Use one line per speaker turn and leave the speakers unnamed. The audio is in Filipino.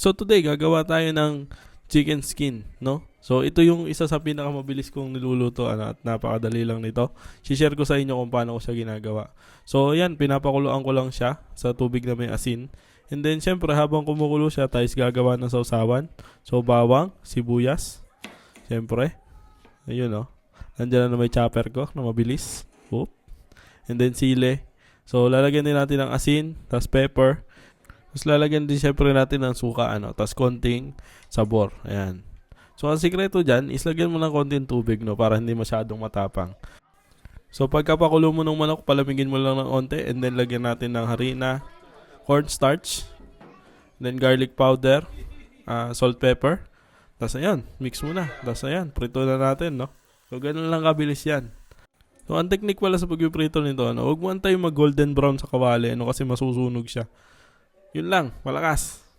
So today, gagawa tayo ng chicken skin, no? So ito yung isa sa pinakamabilis kong niluluto ano, at napakadali lang nito. Si-share ko sa inyo kung paano ko siya ginagawa. So yan, pinapakuluan ko lang siya sa tubig na may asin. And then syempre habang kumukulo siya, tayo gagawa ng sausawan. So bawang, sibuyas, syempre. Ayun oh. Nandiyan na may chopper ko na mabilis. Oop. And then sile. So lalagyan din natin ng asin, tas pepper. Tapos lalagyan din syempre natin ng suka ano, tas konting sabor. Ayan. So ang sikreto dyan is lagyan mo ng konting tubig no para hindi masyadong matapang. So pagkapakulo mo ng manok, palamigin mo lang ng onte and then lagyan natin ng harina, cornstarch, then garlic powder, ah, salt pepper. Tapos ayan, mix mo na. Tapos ayan, prito na natin no. So ganun lang kabilis yan. So ang technique pala sa pagpiprito nito, ano, huwag mo antay mag golden brown sa kawali ano kasi masusunog siya. Yun lang, malakas.